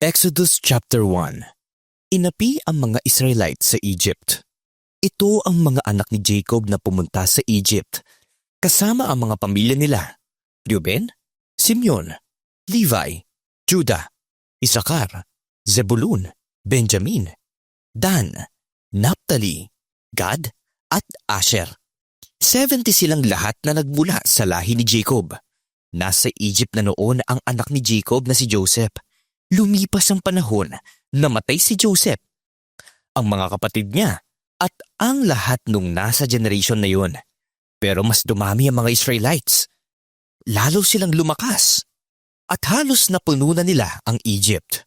Exodus chapter 1 Inapi ang mga Israelites sa Egypt. Ito ang mga anak ni Jacob na pumunta sa Egypt, kasama ang mga pamilya nila, Reuben, Simeon, Levi, Judah, Isakar, Zebulun, Benjamin, Dan, Naphtali, Gad, at Asher. 70 silang lahat na nagmula sa lahi ni Jacob. Nasa Egypt na noon ang anak ni Jacob na si Joseph. Lumipas ang panahon, namatay si Joseph. Ang mga kapatid niya at ang lahat nung nasa generation na yun. Pero mas dumami ang mga Israelites. Lalo silang lumakas. At halos napuno na nila ang Egypt.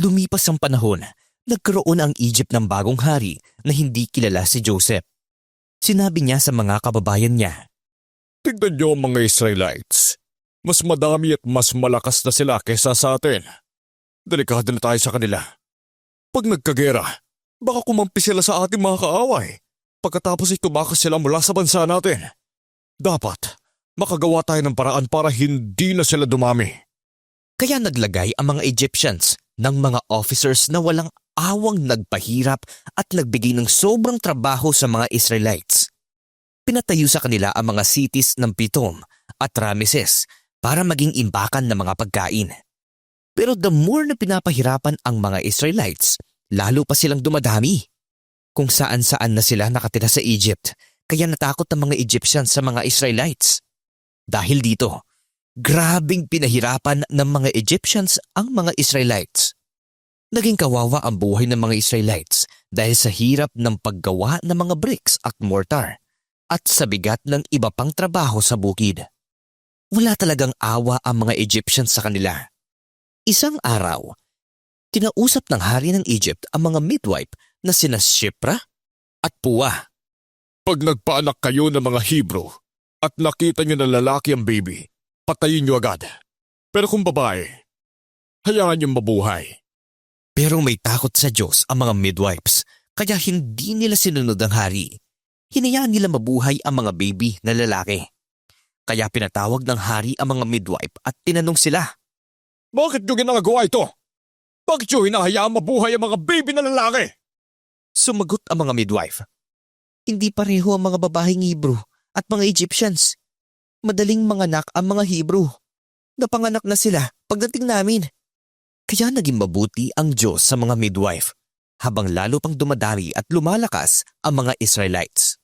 Lumipas ang panahon, nagkaroon ang Egypt ng bagong hari na hindi kilala si Joseph. Sinabi niya sa mga kababayan niya, Tignan niyo mga Israelites. Mas madami at mas malakas na sila kaysa sa atin. Delikado na tayo sa kanila. Pag nagkagera, baka kumampi sila sa ating mga kaaway. Pagkatapos ay tumakas sila mula sa bansa natin. Dapat, makagawa tayo ng paraan para hindi na sila dumami. Kaya naglagay ang mga Egyptians ng mga officers na walang awang nagpahirap at nagbigay ng sobrang trabaho sa mga Israelites. Pinatayo sa kanila ang mga cities ng Pitom at Rameses para maging imbakan ng mga pagkain. Pero the more na pinapahirapan ang mga Israelites, lalo pa silang dumadami. Kung saan saan na sila nakatira sa Egypt, kaya natakot ang mga Egyptians sa mga Israelites. Dahil dito, grabing pinahirapan ng mga Egyptians ang mga Israelites. Naging kawawa ang buhay ng mga Israelites dahil sa hirap ng paggawa ng mga bricks at mortar at sa bigat ng iba pang trabaho sa bukid. Wala talagang awa ang mga Egyptians sa kanila. Isang araw, kinausap ng hari ng Egypt ang mga midwife na sina Shipra at Puwa. Pag nagpaanak kayo ng mga Hebrew at nakita niyo na lalaki ang baby, patayin niyo agad. Pero kung babae, hayaan niyong mabuhay. Pero may takot sa Diyos ang mga midwives kaya hindi nila sinunod ang hari. Hinayaan nila mabuhay ang mga baby na lalaki. Kaya pinatawag ng hari ang mga midwife at tinanong sila. Bakit niyo ginagawa ito? Bakit niyo hinahayaan mabuhay ang mga baby na lalaki? Sumagot ang mga midwife. Hindi pareho ang mga babaeng Hebrew at mga Egyptians. Madaling manganak ang mga Hebrew. Napanganak na sila pagdating namin. Kaya naging mabuti ang Diyos sa mga midwife habang lalo pang dumadami at lumalakas ang mga Israelites.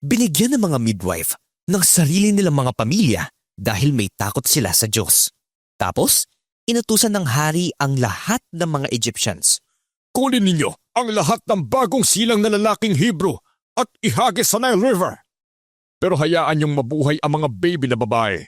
Binigyan ng mga midwife ng sarili nilang mga pamilya dahil may takot sila sa Diyos. Tapos, inutusan ng hari ang lahat ng mga Egyptians. Kunin ninyo ang lahat ng bagong silang na lalaking Hebrew at ihagis sa Nile River. Pero hayaan niyong mabuhay ang mga baby na babae.